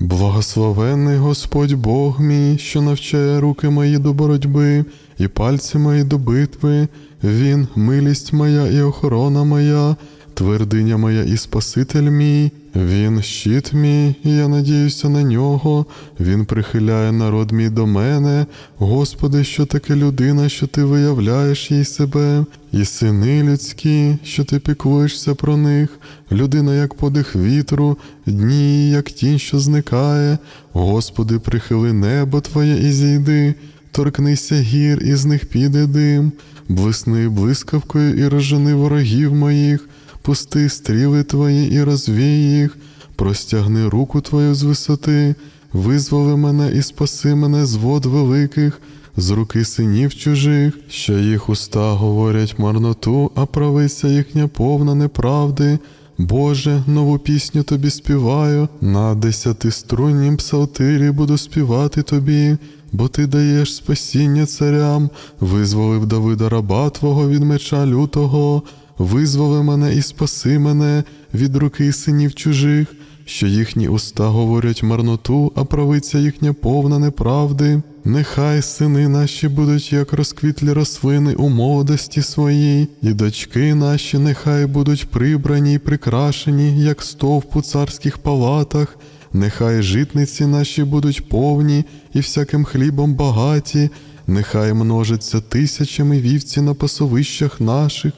Благословенний Господь Бог мій, що навчає руки мої до боротьби і пальці мої до битви. Він милість моя і охорона моя, твердиня моя і Спаситель мій. Він щит мій, і я надіюся на нього. Він прихиляє народ мій до мене. Господи, що таке людина, що ти виявляєш їй себе, і сини людські, що ти піклуєшся про них, людина, як подих вітру, дні, як тінь, що зникає. Господи, прихили небо Твоє і зійди, торкнися гір, і з них піде дим, блисни блискавкою і розжени ворогів моїх, пусти стріли Твої і розвій їх, простягни руку Твою з висоти, визволи мене і спаси мене з вод великих, з руки синів чужих, що їх уста говорять марноту, а правиця їхня повна неправди. Боже, нову пісню тобі співаю, на десятиструннім псалтирі буду співати тобі, бо ти даєш спасіння царям, визволив Давида раба Твого від меча лютого, визволи мене і спаси мене від руки синів чужих, що їхні уста говорять марноту, а правиця їхня повна неправди. Нехай сини наші будуть як розквітлі рослини у молодості своїй, і дочки наші нехай будуть прибрані й прикрашені, як стовп у царських палатах. Нехай житниці наші будуть повні і всяким хлібом багаті, нехай множаться тисячами вівці на пасовищах наших.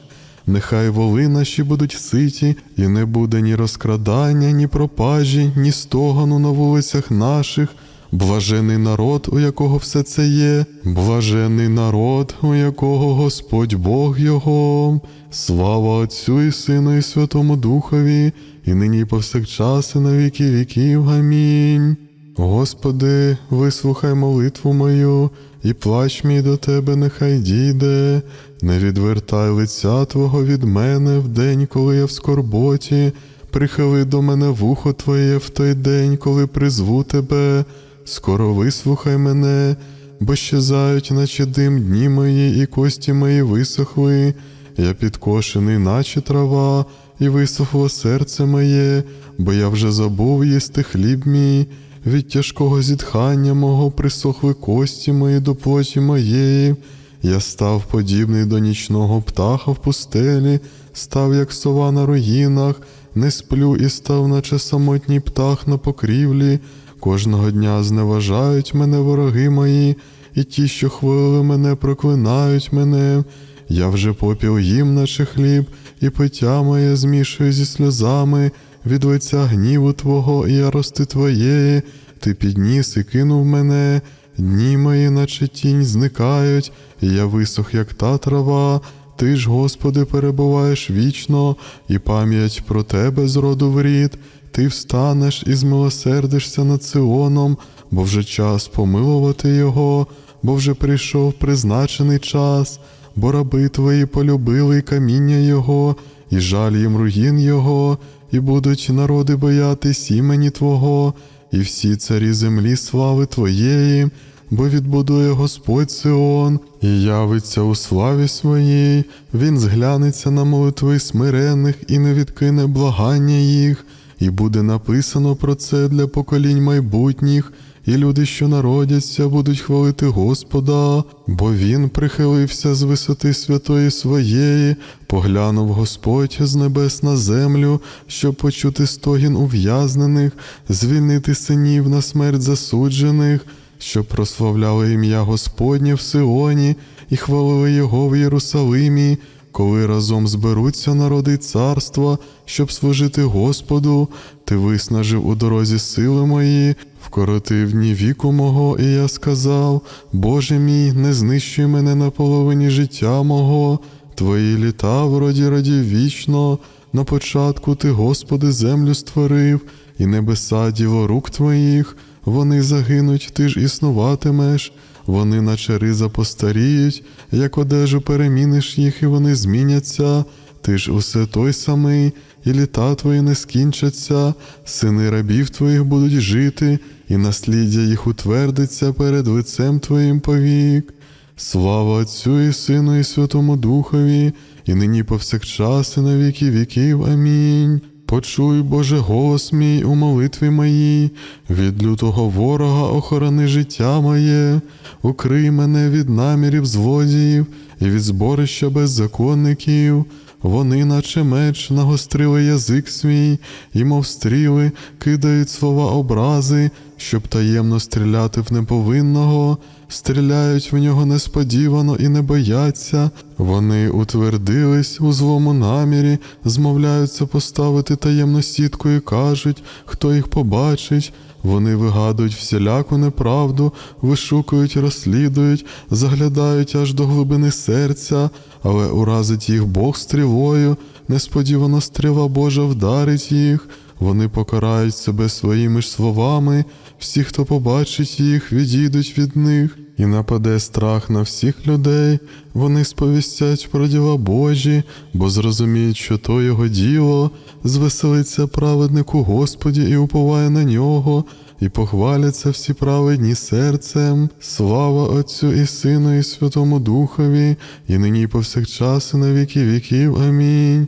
Нехай воли наші будуть ситі, і не буде ні розкрадання, ні пропажі, ні стогану на вулицях наших. Блажений народ, у якого все це є, блажений народ, у якого Господь Бог його. Слава Отцю і Сину, і Святому Духові, і нині і повсякчас, і на віки віків. Амінь. Господи, вислухай молитву мою, і плач мій до Тебе нехай дійде, не відвертай лиця Твого від мене в день, коли я в скорботі, прихили до мене вухо Твоє в той день, коли призву Тебе, скоро вислухай мене, бо щезають, наче дим дні мої, і кості мої висохли, я підкошений, наче трава, і висохло серце моє, бо я вже забув їсти хліб мій. Від тяжкого зітхання мого присохли кості мої до плоті моєї. Я став подібний до нічного птаха в пустелі, став, як сова на руїнах, не сплю і став, наче самотній птах на покрівлі. Кожного дня зневажають мене вороги мої, і ті, що хвалили мене, проклинають мене. Я вже попіл їм, наче хліб, і пиття моє змішую зі сльозами від лиця гніву Твого і ярости Твоєї, Ти підніс і кинув мене, дні мої, наче тінь, зникають, і я висох, як та трава. Ти ж, Господи, перебуваєш вічно, і пам'ять про Тебе з роду в рід. Ти встанеш і змилосердишся над Сионом, бо вже час помилувати Його, бо вже прийшов призначений час, бо раби Твої полюбили каміння Його, і жаль їм руїн Його, і будуть народи боятись імені Твого, і всі царі землі слави Твоєї, бо відбудує Господь Сион, і явиться у славі своїй, Він зглянеться на молитви смирених і не відкине благання їх, і буде написано про це для поколінь майбутніх. І люди, що народяться, будуть хвалити Господа, бо Він прихилився з висоти святої своєї, поглянув Господь з небес на землю, щоб почути стогін ув'язнених, звільнити синів на смерть засуджених, щоб прославляли ім'я Господнє в Сионі і хвалили Його в Єрусалимі. Коли разом зберуться народи царства, щоб служити Господу, ти виснажив у дорозі сили мої, вкоротив дні віку мого, і я сказав: Боже мій, не знищуй мене на половині життя мого, твої літа в роді родів вічно. На початку ти, Господи, землю створив, і небеса діло рук твоїх, вони загинуть, ти ж існуватимеш. Вони, наче риза, постаріють, як одежу переміниш їх, і вони зміняться. Ти ж усе той самий, і літа твої не скінчаться, сини рабів твоїх будуть жити, і насліддя їх утвердиться перед лицем твоїм повік. Слава Отцю і Сину, і Святому Духові, і нині повсякчас, і на віки віків. Амінь. Почуй, Боже, голос мій у молитві моїй, від лютого ворога охорони життя моє, укрий мене від намірів злодіїв і від зборища беззаконників. Вони, наче меч, нагострили язик свій, і, мов стріли, кидають слова образи, щоб таємно стріляти в неповинного, стріляють в нього несподівано і не бояться. Вони утвердились у злому намірі, змовляються поставити таємну сітку і кажуть, хто їх побачить. Вони вигадують всіляку неправду, вишукують, розслідують, заглядають аж до глибини серця, але уразить їх Бог стрілою, несподівано стріла Божа вдарить їх. Вони покарають себе своїми ж словами, всі, хто побачить їх, відійдуть від них, і нападе страх на всіх людей. Вони сповістять про діла Божі, бо зрозуміють, що то його діло, звеселиться праведнику Господі і уповає на нього, і похваляться всі праведні серцем. Слава Отцю і Сину, і Святому Духові, і нині повсякчас, і на віки віків. Амінь.